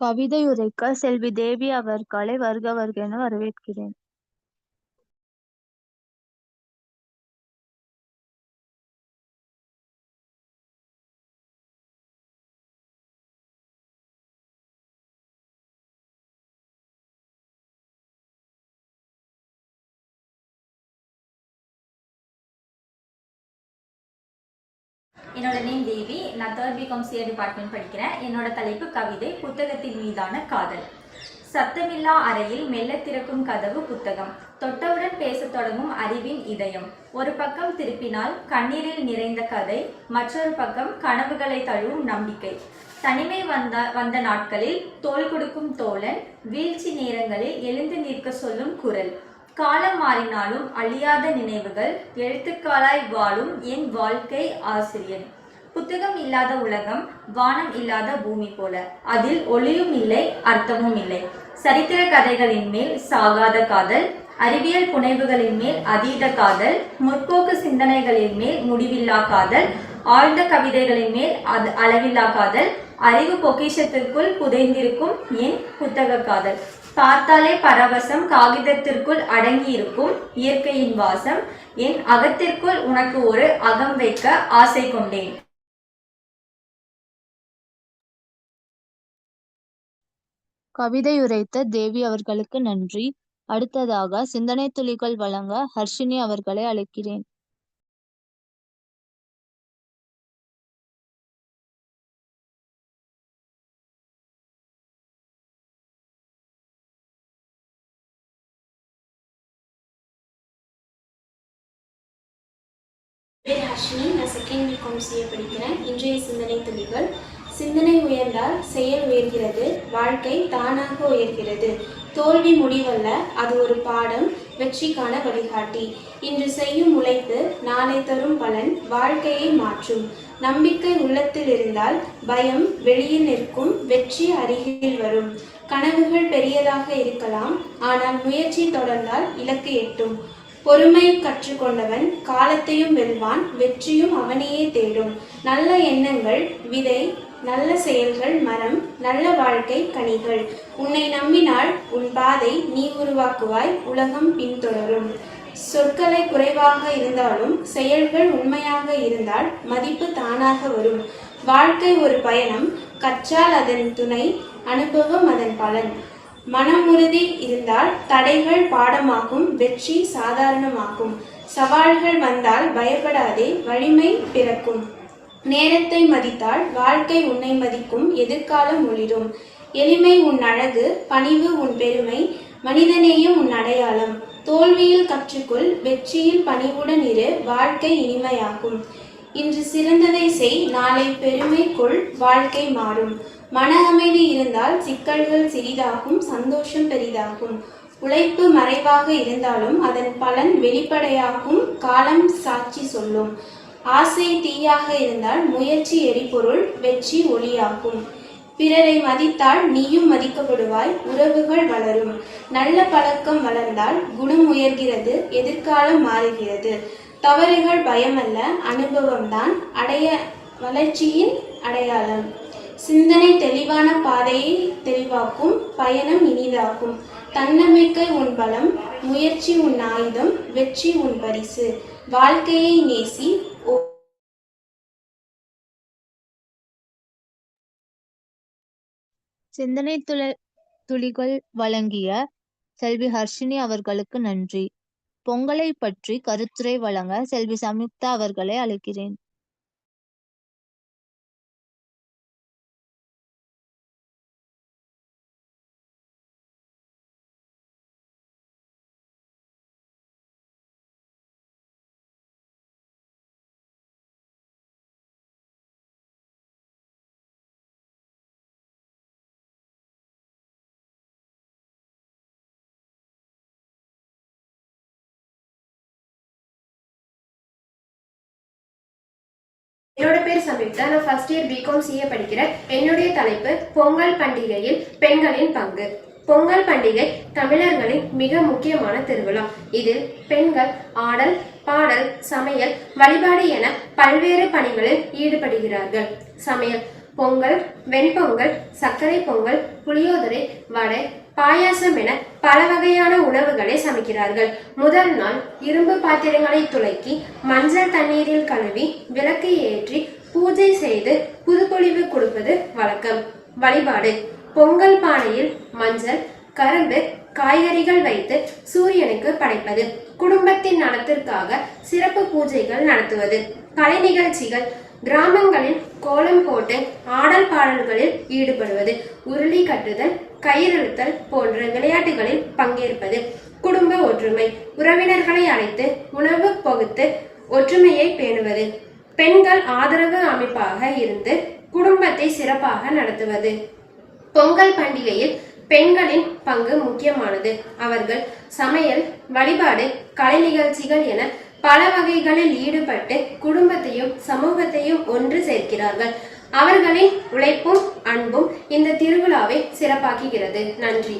கவிதையுரைக்க செல்வி தேவி அவர்களை வருக வருக என வரவேற்கிறேன். என்னோட நேம் தேவி. நான் தேர்ட் பிகாம் சிஏ டிபார்ட்மெண்ட் படிக்கிறேன். என்னோட தலைப்பு கவிதை புத்தகத்தின் மீதான காதல். சத்தமில்லா அறையில் மெல்ல திறக்கும் கதவு புத்தகம். தொட்டவுடன் பேசத் தொடங்கும் அறிவின் இதயம். ஒரு பக்கம் திருப்பினால் கண்ணீரில் நிறைந்த கதை மற்றொரு பக்கம் கனவுகளை தழுவும் நம்பிக்கை. தனிமை வந்த வந்த நாட்களில் தோல் கொடுக்கும் தோழன் வீழ்ச்சி நேரங்களில் எழுந்து நிற்க சொல்லும் குரல். காலம் மாறினாலும் அழியாத நினைவுகள் எழுத்துக்காலாய் வாழும் என் வாழ்க்கை ஆசிரியன். புத்தகம் இல்லாத உலகம் வானம் இல்லாத பூமி போல. அதில் ஒளியும் இல்லை அர்த்தமும் இல்லை. சரித்திர கதைகளின் மேல் சாகாத காதல் அறிவியல் புனைவுகளின் மேல் அதீத காதல் முற்போக்கு சிந்தனைகளின் மேல் முடிவில்லா காதல் ஆழ்ந்த கவிதைகளின் மேல் அது அளவில்லா காதல் அறிவு பொக்கிஷத்திற்குள் புதைந்திருக்கும் என் புத்தக காதல். பார்த்தாலே பரவசம் காகிதத்திற்குள் அடங்கியிருக்கும் இயற்கையின் வாசம் என் அகத்திற்குள் உனக்கு ஒரு அகம் வைக்க ஆசை கொண்டேன் கவிதையுரைத்த தேவி அவர்களுக்கு நன்றி. அடுத்ததாக சிந்தனை துளிகள் வழங்க ஹர்ஷினி அவர்களை அழைக்கிறேன். பேர் ஹர்ஷினி நான் செகண்ட் பிகாம் சிஏ படிக்கிறேன். இன்றைய சிந்தனை துளிகள் சிந்தனை உயர்ந்தால் செயல் உயர்கிறது வாழ்க்கை தானாக உயர்கிறது. தோல்வி முடிவல்ல அது ஒரு பாடம் வெற்றிக்கான வழிகாட்டி. இன்று செய்யும் உழைப்பு நாளை தரும் பலன் வாழ்க்கையை மாற்றும். நம்பிக்கை உள்ளத்தில் இருந்தால் பயம் வெளியில் நிற்கும் வெற்றி அருகில் வரும். கனவுகள் பெரியதாக இருக்கலாம் ஆனால் முயற்சி தொடர்ந்தால் இலக்கு எட்டும். பொறுமை கற்றுக்கொண்டவன் காலத்தையும் வெல்வான் வெற்றியும் அவனையே தேடும். நல்ல எண்ணங்கள் விதை நல்ல செயல்கள் மரம் நல்ல வாழ்க்கை கனிகள். உன்னை நம்பினால் உன் பாதை நீ உருவாக்குவாய் உலகம் பின்தொடரும். சொற்களை குறைவாக இருந்தாலும் செயல்கள் உண்மையாக இருந்தால் மதிப்பு தானாக வரும். வாழ்க்கை ஒரு பயணம் கற்றால் அதன் துணை அனுபவம் அதன் பலன். மனமுறுதி இருந்தால் தடைகள் பாடமாகும் வெற்றி சாதாரணமாகும். சவால்கள் வந்தால் பயப்படாதே வலிமை பிறக்கும். நேரத்தை மதித்தால் வாழ்க்கை உன்னை மதிக்கும் எதிர்காலம் ஒளிரும். எளிமை உன் அழகு பணிவு உன் பெருமை மனிதநேயம் உன் அடையாளம். தோல்வியில் கற்றுக்கொள் வெற்றியில் பணிவுடன் இரு வாழ்க்கை இனிமையாகும். இன்று சிறந்ததை செய் நாளை பெருமை கொள் வாழ்க்கை மாறும். மன அமைதி இருந்தால் சிக்கல்கள் சிறிதாகும் சந்தோஷம் பெரிதாகும். உழைப்பு மறைவாக இருந்தாலும் அதன் பலன் வெளிப்படையாகும் காலம் சாட்சி சொல்லும். ஆசை தீயாக இருந்தால் முயற்சி எரிபொருள் வெற்றி ஒளியாகும். பிறரை மதித்தால் நீயும் மதிக்கப்படுவாய் உறவுகள் வளரும். நல்ல பழக்கம் வளர்ந்தால் குணம் உயர்கிறது எதிர்காலம் மாறுகிறது. தவறுகள் பயமல்ல அனுபவம்தான் அடைய வளர்ச்சியின் அடையாளம். சிந்தனை தெளிவான பாதையை தெளிவாக்கும் பயணம் இனிதாகும் தன்னம்பிக்கை உன் பலம் முயற்சி உன் ஆயுதம் வெற்றி உன் பரிசு வாழ்க்கையை நேசி சிந்தனை துள துளிகள் வழங்கிய செல்வி ஹர்ஷினி அவர்களுக்கு நன்றி. பொங்கலை பற்றி கருத்துரை வழங்க செல்வி சம்யுக்தா அவர்களை அழைக்கிறேன். என்னோட பேர் சம்யுக்தா நான் ஃபர்ஸ்ட் இயர் பிகாம் சிஏ படிக்கிறேன். என்னுடைய தலைப்பு பொங்கல் பண்டிகையில் பெண்களின் பங்கு. பொங்கல் பண்டிகை தமிழர்களின் மிக முக்கியமான திருவிழா. இதில் பெண்கள் ஆடல் பாடல் சமையல் வழிபாடு என பல்வேறு பணிகளில் ஈடுபடுகிறார்கள். சமையல் பொங்கல் வெண்பொங்கல் சர்க்கரை பொங்கல் புளியோதரை வடை பாயாசம் என பல வகையான உணவுகளை சமைக்கிறார்கள். முதல் நாள் இரும்பு பாத்திரங்களை துலக்கி மஞ்சள் தண்ணீரில் கழுவி விளக்கு ஏற்றி பூஜை செய்து புதுப்பொழிவு கொடுப்பது வழக்கம். வழிபாடு. பொங்கல் பானையில் மஞ்சள் கரும்பு காய்கறிகள் வைத்து சூரியனுக்கு படைப்பது. குடும்பத்தின் நலத்திற்காக சிறப்பு பூஜைகள் நடத்துவது. கலை நிகழ்ச்சிகள் கிராமங்களில் கோலம் போட்டு ஆடல் பாடல்களில் ஈடுபடுவது. உருளி கட்டுதல் கயிறிழுத்தல் போன்ற விளையாட்டுகளில் பங்கேற்பது குடும்ப ஒற்றுமை உறவினர்களை அழைத்து உணவு பகுத்து ஒற்றுமையை பேணுவது பெண்கள் ஆதரவு அமைப்பாக இருந்து குடும்பத்தை சிறப்பாக நடத்துவது. பொங்கல் பண்டிகையில் பெண்களின் பங்கு முக்கியமானது. அவர்கள் சமையல் வழிபாடு கலை நிகழ்ச்சிகள் என பல வகைகளில் ஈடுபட்டு குடும்பத்தையும் சமூகத்தையும் ஒன்று சேர்க்கிறார்கள். அவர்களின் உழைப்பும் அன்பும் இந்த திருவிழாவை சிறப்பாக்குகிறது. நன்றி.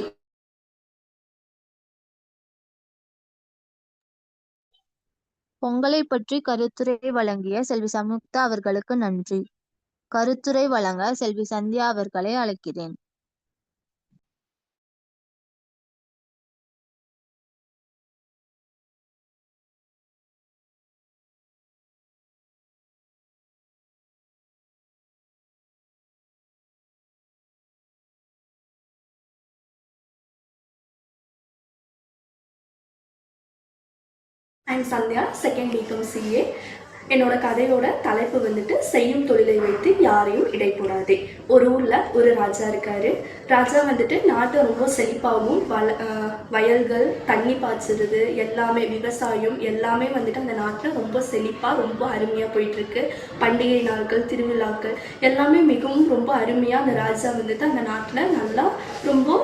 பொங்கலை பற்றி கருத்துரை வழங்கிய செல்வி சமுக்தா அவர்களுக்கு நன்றி. கருத்துரை வழங்க செல்வி சந்தியா அவர்களை அழைக்கிறேன். I'm Sandhya second BCom CA என்னோட கதையோட தலைப்பு வந்துட்டு செய்யும் தொழிலை வைத்து யாரையும் இடைப்படாதே ஒரு ஊரில் ஒரு ராஜா இருக்காரு. ராஜா வந்துட்டு நாட்டை ரொம்ப செழிப்பாகவும் வள வயல்கள் தண்ணி பாய்ச்சுறது எல்லாமே விவசாயம் எல்லாமே வந்துட்டு அந்த நாட்டில் ரொம்ப செழிப்பாக ரொம்ப அருமையாக போயிட்டுருக்கு. பண்டிகை நாட்கள் திருவிழாக்கள் எல்லாமே மிகவும் ரொம்ப அருமையாக அந்த ராஜா வந்துட்டு அந்த நாட்டில் நல்லா ரொம்ப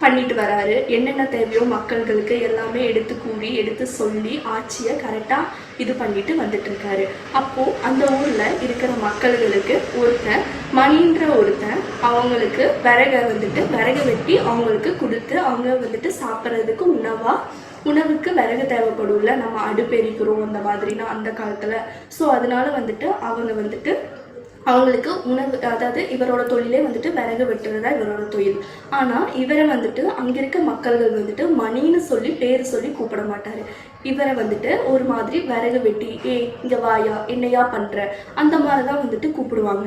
பண்ணிட்டு வராரு. என்னென்ன தேவையோ மக்கள்களுக்கு எல்லாமே எடுத்து கூறி எடுத்து சொல்லி ஆட்சியை கரெக்டாக இது பண்ணிட்டு வந்துட்டு இருக்காரு. அப்போ அந்த ஊர்ல இருக்கிற மக்கள்களுக்கு ஒருத்தன் மணின்ற ஒருத்தன் அவங்களுக்கு விறகை வந்துட்டு விறகு வெட்டி அவங்களுக்கு கொடுத்து அவங்க வந்துட்டு சாப்பிட்றதுக்கு உணவா உணவுக்கு விறகு தேவைப்படும்ல நம்ம அடுப்பெரிக்கிறோம் அந்த மாதிரினா அந்த காலத்துல. ஸோ அதனால வந்துட்டு அவங்க வந்துட்டு அவங்களுக்கு உணவு அதாவது இவரோட தொழிலே வந்துட்டு விறகு வெட்டுறதா இவரோட தொழில். ஆனால் இவரை வந்துட்டு அங்கே இருக்க மக்கள்கள் வந்துட்டு மணின்னு சொல்லி பேர் சொல்லி கூப்பிட மாட்டார். இவரை வந்துட்டு ஒரு மாதிரி விறகு வெட்டி ஏ இங்கே வாயா என்னையா பண்ணுற அந்த மாதிரி தான் வந்துட்டு கூப்பிடுவாங்க.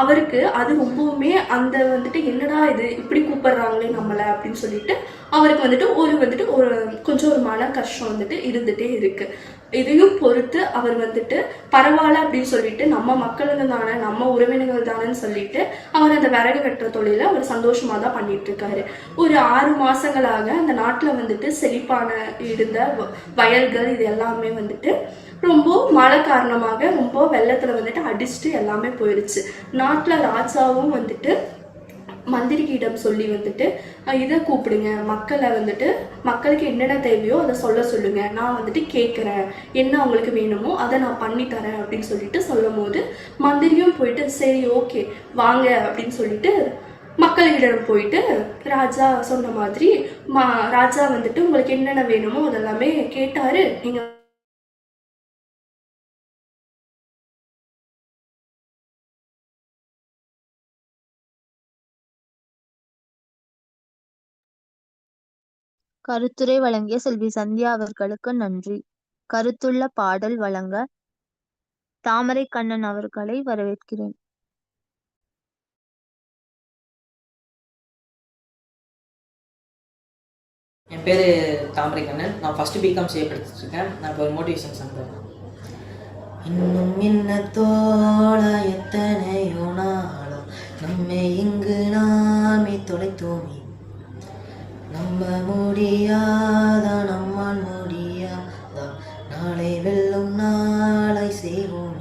அவருக்கு அது ரொம்பவுமே அந்த வந்துட்டு என்னடா இது இப்படி கூப்பிடுறாங்களே நம்மளை? அப்படின்னு சொல்லிட்டு அவருக்கு வந்துட்டு ஒரு வந்துட்டு ஒரு கொஞ்சம் ஒரு மன கஷ்டம் வந்துட்டு இருந்துகிட்டே இருக்குது இதையும் பொறுத்து அவர் வந்துட்டு பரவாயில்ல அப்படின்னு சொல்லிட்டு நம்ம மக்களுங்க தானே நம்ம உறவினர்கள் தானேன்னு சொல்லிட்டு அவர் அந்த விறகு வெட்டுற தொழிலை அவர் சந்தோஷமாக தான் பண்ணிட்டு இருக்காரு ஒரு ஆறு மாசங்களாக அந்த நாட்டில் வந்துட்டு செழிப்பான இருந்த வ- வயல்கள் இது எல்லாமே வந்துட்டு ரொம்ப மழை காரணமாக ரொம்ப வெள்ளத்தில் வந்துட்டு அடிச்சுட்டு எல்லாமே போயிடுச்சு நாட்டில் ராஜாவும் வந்துட்டு மந்திரிகிடம் சொல்லி வந்துட்டு இதை கூப்பிடுங்க. மக்களை வந்துட்டு மக்களுக்கு என்னென்ன தேவையோ அதை சொல்ல சொல்லுங்க. நான் வந்துட்டு கேட்குறேன். என்ன அவங்களுக்கு வேணுமோ அதை நான் பண்ணி தரேன் அப்படின்னு சொல்லிட்டு சொல்லும் போது மந்திரியும் போயிட்டு சரி ஓகே. வாங்க அப்படின்னு சொல்லிட்டு மக்களிடம் போயிட்டு ராஜா சொன்ன மாதிரி மா ராஜா வந்துட்டு உங்களுக்கு என்னென்ன வேணுமோ அதெல்லாமே கேட்டாரு. நீங்கள் கருத்துரை வழங்கிய செல்வி சந்தியா அவர்களுக்கு நன்றி. கருத்துள்ள பாடல் வழங்க தாமரை கண்ணன் அவர்களை வரவேற்கிறேன். என் பேர் தாமரை கண்ணன். நான் ஃபஸ்ட்டு பிகாம் செய்யப்படுத்திருக்கேன் நான் இப்போ ஒரு மோட்டிவேஷன் சாங் பாடுறேன் இன்னும் என்ன தோழ எத்தனையோ நாளோ நம்மை இங்கு நாமே தொலைத்தோமே. நம்ப முடியாதா நம்மால் முடியாதா? நாளை வெல்லும் நாளை செய்வோம்.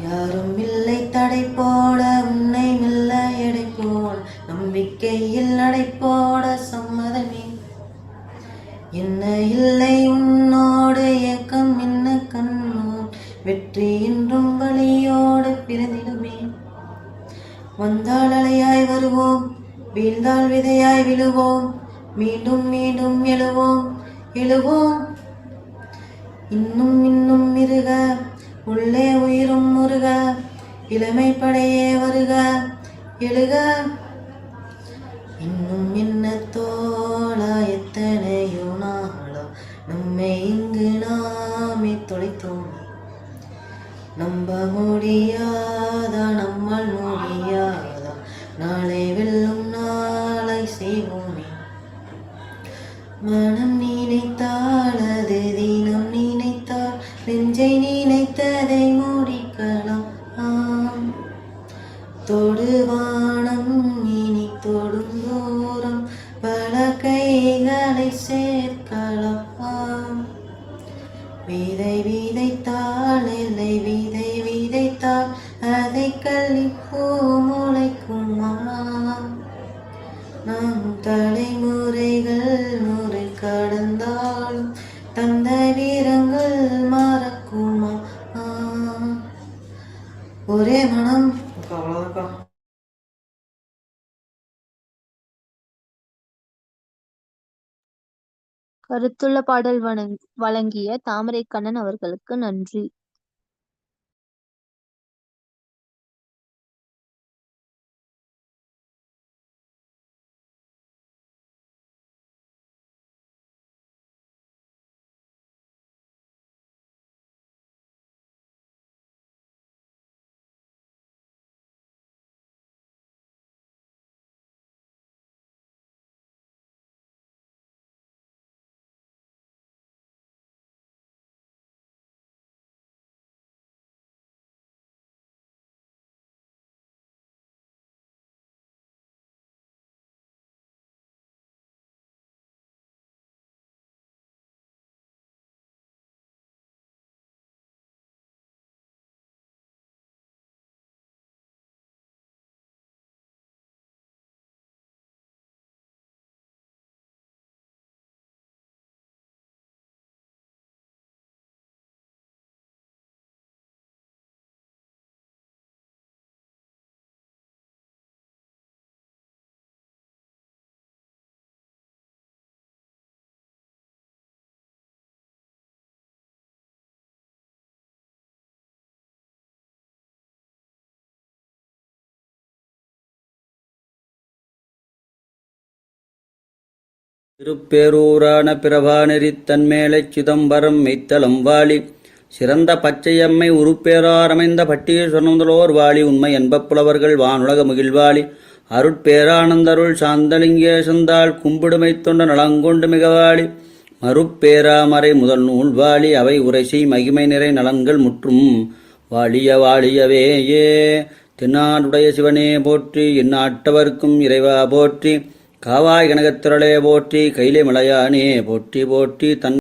யாரும் இல்லை தடை விழுந்தால் விதையாய் விழுவோம். மீண்டும் மீண்டும் எழுவோம். எழுவோம். இன்னும் இன்னும் இருக உள்ளே உயிரும் முருக இளமை படையே வருக. எழுக. இன்னும் என்ன தோழா எத்தனையோ நாளா நம்மை இங்கு நாமே தொலைத்தோம். நம்ப முடியா மனம் நினைத்தால் நாம் தலைமுறைகள் முறை கடந்தாலும் தந்த வீரங்கள் மறக்குமா. ஒரே மனம். அவ்வளோதாக்கா கருத்துள்ள பாடல் வழங்- வழங்கிய தாமரைக்கண்ணன் அவர்களுக்கு நன்றி. திருப்பேரூரான பிரபாநெறி தன்மேலைச் சிதம்பரம் மெய்த்தலம் வாலி. சிறந்த பச்சையம்மை உருப்பேராரமைந்த பட்டீஸ்வரந்தலோர் வாலி. உண்மை என்பப்புலவர்கள் வானுலக மகிழ்வாளி அருட்பேரானந்தருள் சாந்தலிங்கேசந்தாள் கும்பிடுமை தொண்ட நலங்கொண்டு மிகவாளி மறுப்பேராமறை முதல் நூல் வாழி அவை உரைசை மகிமை நிறை நலன்கள் முற்றும். வாழிய வாழியவேயே தென்னாடுடைய சிவனே போற்றி. இந்நாட்டவர்க்கும் இறைவா போற்றி. காவாய் கனகத்திரளே போற்றி கைலை மலையானே போற்றி போற்றி தன்